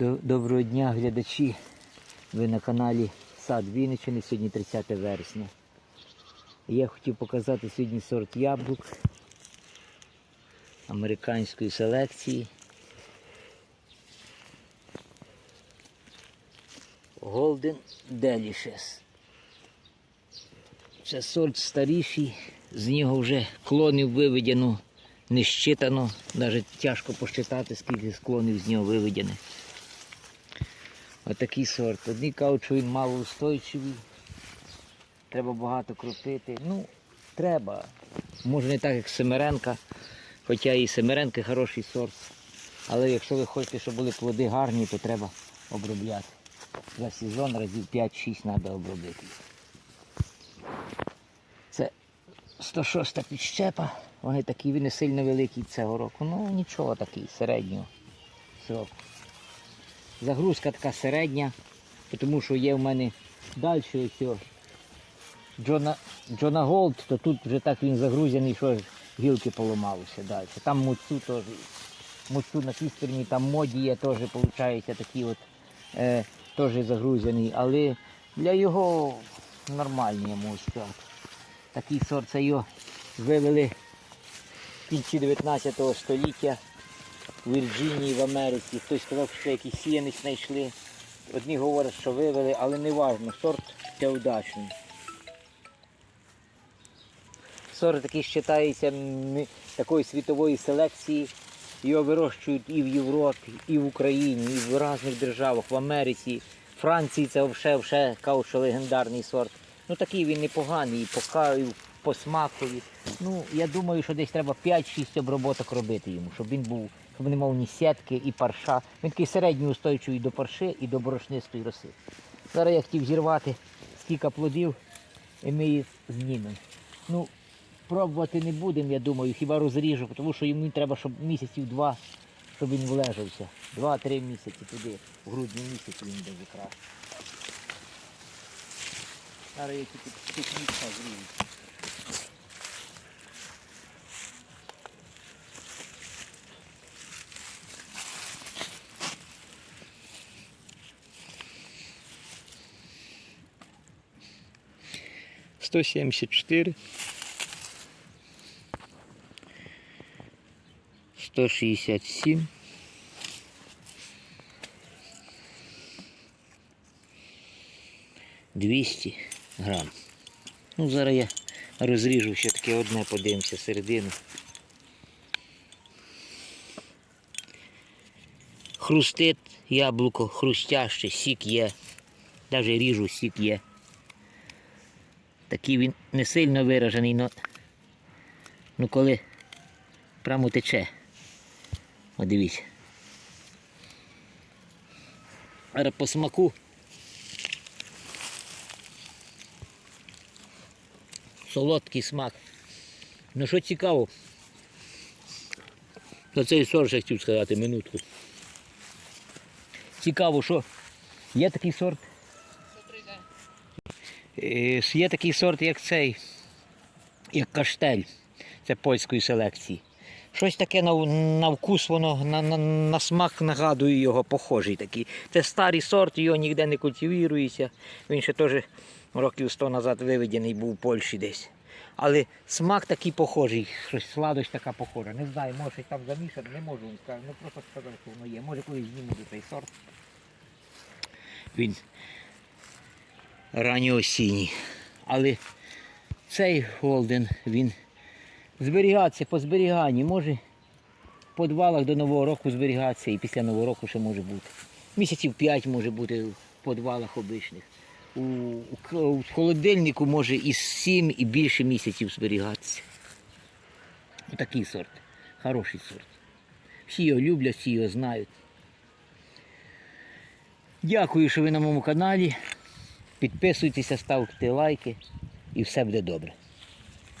До- Доброго дня, глядачі. Ви на каналі Сад Вінниччини, сьогодні 30 вересня. Я хотів показати сьогодні сорт яблук американської селекції. Golden Delicious. Це сорт старіший, з нього вже клонів виведено, не щитано, навіть тяжко посчитати, скільки клонів з нього виведено. Отакий сорт. Одні кажуть, що він малоустойчивий, треба багато кропити. Ну, треба. Може не так, як Семеренка, хоча і Семеренка хороший сорт. Але якщо ви хочете, щоб були плоди гарні, то треба обробляти. За сезон разів 5-6 треба обробити. Це 106 підщепа. Вони такі, він не сильно великий цього року. Ну нічого такий, середнього сроку. Загрузка така середня, тому що є в мене далі ось Джона, Джона Голд, то тут вже так він загрузений, що гілки поламалися далі. Там муцу теж. Муцу на тій стороні, там моді є теж, виходить, такі от е, теж загрузений. Але для його нормальні, сказати. Такий сорт це його вивели в кінці 19 століття в Вірджинії, в Америці. Хтось сказав, що якісь сіянець знайшли. Одні говорять, що вивели, але не важливо, сорт неудачний. Сорт такий вважається такої світової селекції. Його вирощують і в Європі, і в Україні, і в різних державах, в Америці. Франції це вже, кажуть, легендарний сорт. Ну такий він непоганий, і по каю, по смакові. Ну, я думаю, що десь треба 5-6 оброботок робити йому, щоб він був, щоб не мав ні сітки, і парша. Він такий середньоустойчивий до парши і до борошнистої роси. Зараз я хотів зірвати скільки плодів, і ми їх знімемо. Ну, пробувати не будемо, я думаю, хіба розріжу, тому що йому треба, щоб місяців два, щоб він влежався. Два-три місяці туди, в грудні місяці він буде краще. Зараз я тільки технічно зріжу. Сто сімдесят чотири. 167. Двісті грам. Ну, зараз я розріжу ще таке одне, подивимося середину. Хрустить яблуко, хрустяще, сік є. Навіть ріжу, сік є. Такий він не сильно виражений, але ну коли прямо тече. О, дивіться. Зараз по смаку. Солодкий смак. Ну що цікаво. За цей сорт ще хотів сказати минутку. Цікаво, що є такий сорт. Е, Є такий сорт, як цей, як каштель. Це польської селекції. Щось таке на, на вкус, воно на, на, на смак нагадує його, похожий такий. Це старий сорт, його ніде не культивується. Він ще теж років 100 назад виведений був у Польщі десь. Але смак такий похожий, щось сладость така похожа. Не знаю, може щось там замішано, не можу сказати. Ну просто сказав, що воно є. Може колись зніму цей сорт. Він ранньоосінній. Але цей Голден, він зберігатися по зберіганні, може в подвалах до Нового року зберігатися і після Нового року ще може бути. Місяців 5 може бути в подвалах обичних. У, у, у холодильнику може і 7 і більше місяців зберігатися. Такий сорт. Хороший сорт. Всі його люблять, всі його знають. Дякую, що ви на моєму каналі. Підписуйтеся, ставте лайки і все буде добре.